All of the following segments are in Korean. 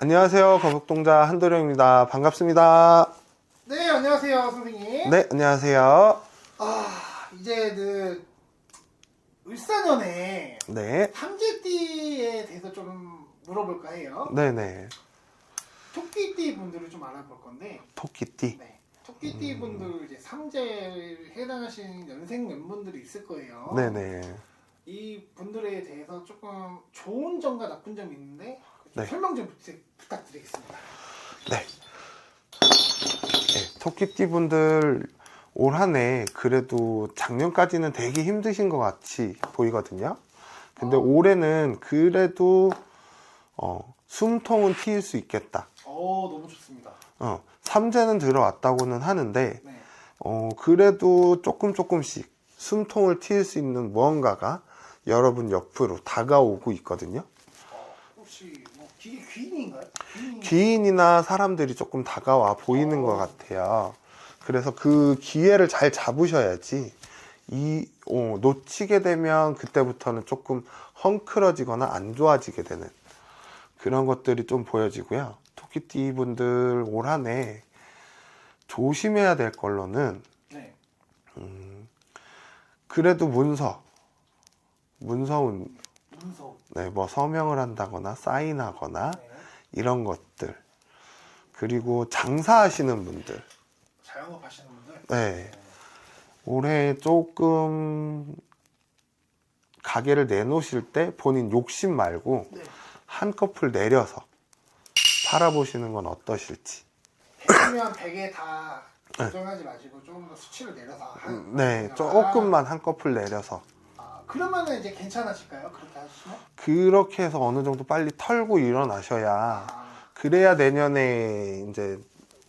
안녕하세요. 거북동자 한도령입니다. 반갑습니다. 네, 안녕하세요, 선생님. 네, 안녕하세요. 아, 이제 그 을사년에 네, 삼재띠에 대해서 좀 물어볼까 해요. 네네. 토끼띠 분들을 좀 알아볼 건데, 토끼띠. 네. 토끼띠 분들 이제 삼재에 해당하시는 연생 멤버들이 있을 거예요. 네네. 이 분들에 대해서 조금 좋은 점과 나쁜 점이 있는데 좀 네. 설명 좀 부탁- 부탁드리겠습니다. 네. 네, 토끼띠 분들 올 한 해 그래도 작년까지는 되게 힘드신 것 같이 보이거든요. 근데 어. 올해는 그래도 어, 숨통은 트일 수 있겠다. 어, 너무 좋습니다. 어, 삼재는 들어왔다고는 하는데 네. 어, 그래도 조금 조금씩 숨통을 트일 수 있는 무언가가 여러분 옆으로 다가오고 있거든요. 어, 혹시 뭐 기계 귀인인가요? 귀인. 기인이나 사람들이 조금 다가와 보이는 것 같아요. 그래서 그 기회를 잘 잡으셔야지 이 어, 놓치게 되면 그때부터는 조금 헝클어지거나 안 좋아지게 되는 그런 것들이 좀 보여지고요. 토끼띠 분들 올 한해 조심해야 될 걸로는 네. 그래도 문서 문서운 문서. 네, 뭐 서명을 한다거나 사인하거나 네. 이런 것들 그리고 장사하시는 분들 자영업 하시는 분들. 네 올해 조금 가게를 내놓으실 때 본인 욕심 말고 네. 한꺼풀 내려서 팔아보시는 건 어떠실지 100이면 100에 다 결정하지 마시고 조금 더 수치를 내려서 한. 네 아, 조금만 한꺼풀 내려서 아, 그러면은 이제 괜찮으실까요? 그렇게 하시면? 그렇게 해서 어느 정도 빨리 털고 일어나셔야 아, 그래야 내년에 이제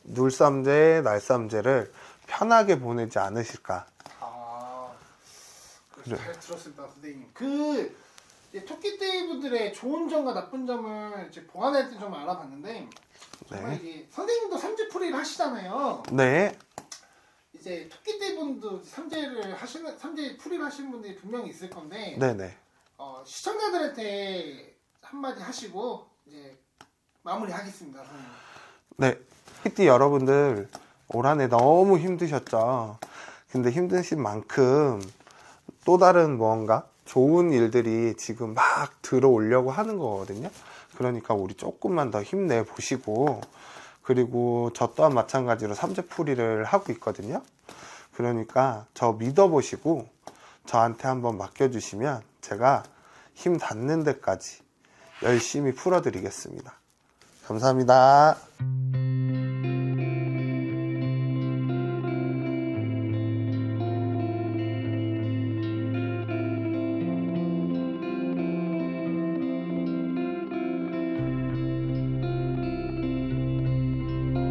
눌삼재, 날삼재를 편하게 보내지 않으실까. 아, 그래. 잘 들었습니다, 선생님. 그 이제 토끼떼 분들의 좋은 점과 나쁜 점을 이제 보완할 때 좀 알아봤는데 정말 네. 이게 선생님도 삼재 풀이를 하시잖아요. 네, 이제 토끼떼 분도 삼재를 하시는 삼재 풀이를 하시는 분들이 분명히 있을 건데 네네. 어, 시청자들한테 한마디 하시고 이제 마무리하겠습니다, 선생님. 네. 히띠 여러분들 올 한해 너무 힘드셨죠. 근데 힘드신 만큼 또 다른 무언가 좋은 일들이 지금 막 들어오려고 하는 거거든요. 그러니까 우리 조금만 더 힘내 보시고 그리고 저 또한 마찬가지로 삼재풀이를 하고 있거든요. 그러니까 저 믿어보시고 저한테 한번 맡겨주시면 제가 힘 닿는 데까지 열심히 풀어드리겠습니다. 감사합니다.